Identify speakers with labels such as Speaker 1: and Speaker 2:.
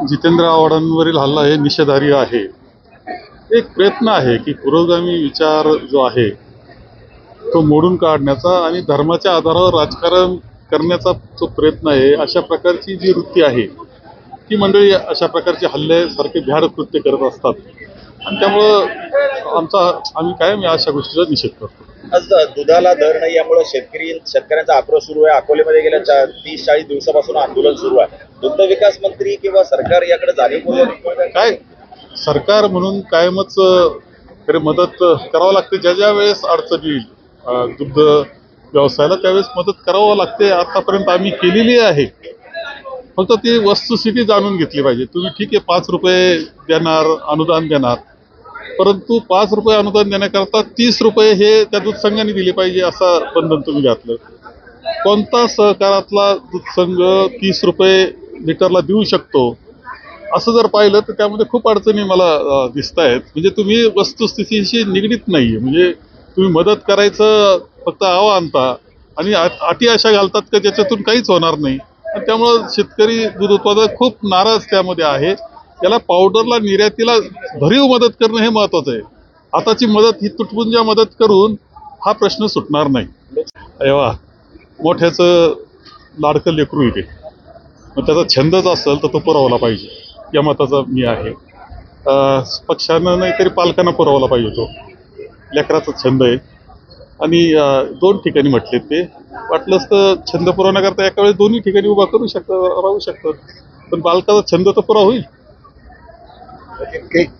Speaker 1: जितेंद्र आव्हाडांवरील हल्ला हे निषेधार्ह आहे. एक प्रयत्न आहे की पुरोगामी विचार जो आहे तो मोडून काढण्याचा आणि धर्माच्या आधारावर राजकारण करण्याचा जो प्रयत्न आहे अशा प्रकारची जी वृत्ती आहे ती मंडळी अशा प्रकारचे हल्ले सारखे भ्याड कृत्य करत असतात. आणि त्यामुळं आमचा आम्ही कायम या अशा गोष्टीचा निषेध करतो.
Speaker 2: आज दुधाला दर नाही यामुळे शेतकरी शेतकऱ्यांचा आक्रोश सुरू आहे. अकोल्यामध्ये गेल्या चा- तीस चाळीस दिवसापासून आंदोलन सुरू आहे. दुग्ध विकास मंत्री किंवा सरकार याकडे जाणीवपूर्वक
Speaker 1: काय? सरकार म्हणून कायमच मदत करावं लागते. ज्या ज्या वेळेस अडचण येईल दुग्ध व्यवसायाला त्यावेळेस मदत करावं लागते. आतापर्यंत आम्ही केलेली आहे. फक्त ती वस्तुस्थिती जाणून घेतली पाहिजे. तुम्ही ठीक आहे पाच रुपये देणार अनुदान देणार. परंतु पाच रुपये अनुदान देण्याकरता तीस रुपये हे त्या दूध संघाने दिले पाहिजे असं बंधन तुम्ही घातलं. कोणता सहकारातला दूध संघ तीस रुपये लिटरला देऊ शकतो? असं जर पाहिलं तर त्यामध्ये खूप अडचणी मला दिसत आहेत म्हणजे तुम्ही वस्तुस्थितीशी निगडीत नाही म्हणजे तुम्ही मदत करायचं फक्त आवा आणता आणि आ- अटी अशा घालतात का ज्याच्यातून काहीच होणार नाही? त्यामुळं शेतकरी दूध उत्पादक खूप नाराज त्यामध्ये आहे. त्याला पावडरला निर्यातीला भरीव मदत करणं हे महत्वाचं आहे. आताची मदत ही तुटपुंजा मदत करून हा प्रश्न सुटणार नाही. वा मोठ्याचं लाडकं लेकरू इथे. मग त्याचा छंदच असेल तर तो पुरवला पाहिजे. या मताचा मी आहे. पक्षानं नाही तरी पालकांना पुरवला पाहिजे तो. लेकराचा छंद आहे. आणि दोन ठिकाणी म्हटले ते. वाटलंच तर छंद पुरवण्याकरता एका वेळेस दोन्ही ठिकाणी उभा करू शकतं राहू शकतं. पण बालकाचा छंद तर पुरा होईल. 给。